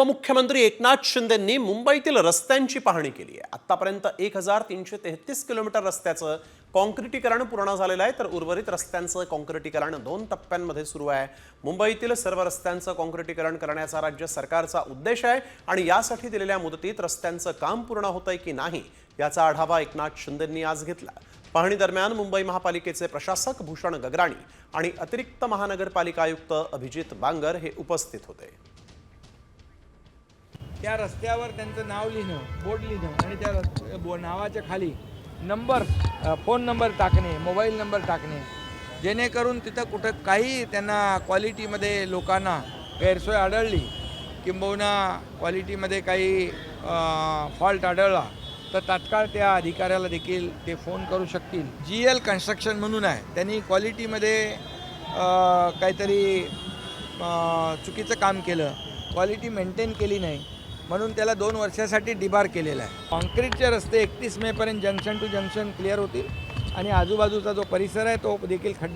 उपमुख्यमंत्री एकनाथ शिंदेंनी मुंबईतील रस्त्यांची पाहणी केली आहे. आतापर्यंत एक हजार तीनशे तेहतीस किलोमीटर रस्त्याचं कॉन्क्रिटीकरण पूर्ण झालेलं आहे. तर उर्वरित रस्त्यांचं कॉन्क्रिटीकरण दोन टप्प्यांमध्ये सुरू आहे. मुंबईतील सर्व रस्त्यांचं कॉन्क्रिटीकरण करण्याचा राज्य सरकारचा उद्देश आहे आणि यासाठी दिलेल्या मुदतीत रस्त्यांचं काम पूर्ण होतंय की नाही याचा आढावा एकनाथ शिंदेंनी आज घेतला. पाहणी दरम्यान मुंबई महापालिकेचे प्रशासक भूषण गगराणी आणि अतिरिक्त महानगरपालिका आयुक्त अभिजित बांगर हे उपस्थित होते. त्या रस्त्यावर त्यांचं नाव लिहिणं बोर्ड लिहिणं आणि त्या रस् बो नावाच्या खाली नंबर फोन नंबर टाकणे मोबाईल नंबर टाकणे. जेणेकरून तिथं कुठं काही त्यांना क्वालिटीमध्ये लोकांना गैरसोय आढळली किंबहुना क्वालिटीमध्ये काही फॉल्ट आढळला तर तात्काळ त्या अधिकाऱ्याला देखील ते फोन करू शकतील. जी एल कन्स्ट्रक्शन म्हणून आहे त्यांनी क्वालिटीमध्ये काहीतरी चुकीचं काम केलं. क्वालिटी मेंटेन केली नाही. म्हणून त्याला दोन वर्षासाठी डिबार केलेला आहे. कॉन्क्रीटचे रस्ते एकतीस मेपर्यंत जंक्शन टू जंक्शन क्लिअर होतील आणि आजूबाजूचा जो परिसर आहे तो देखील खड्डे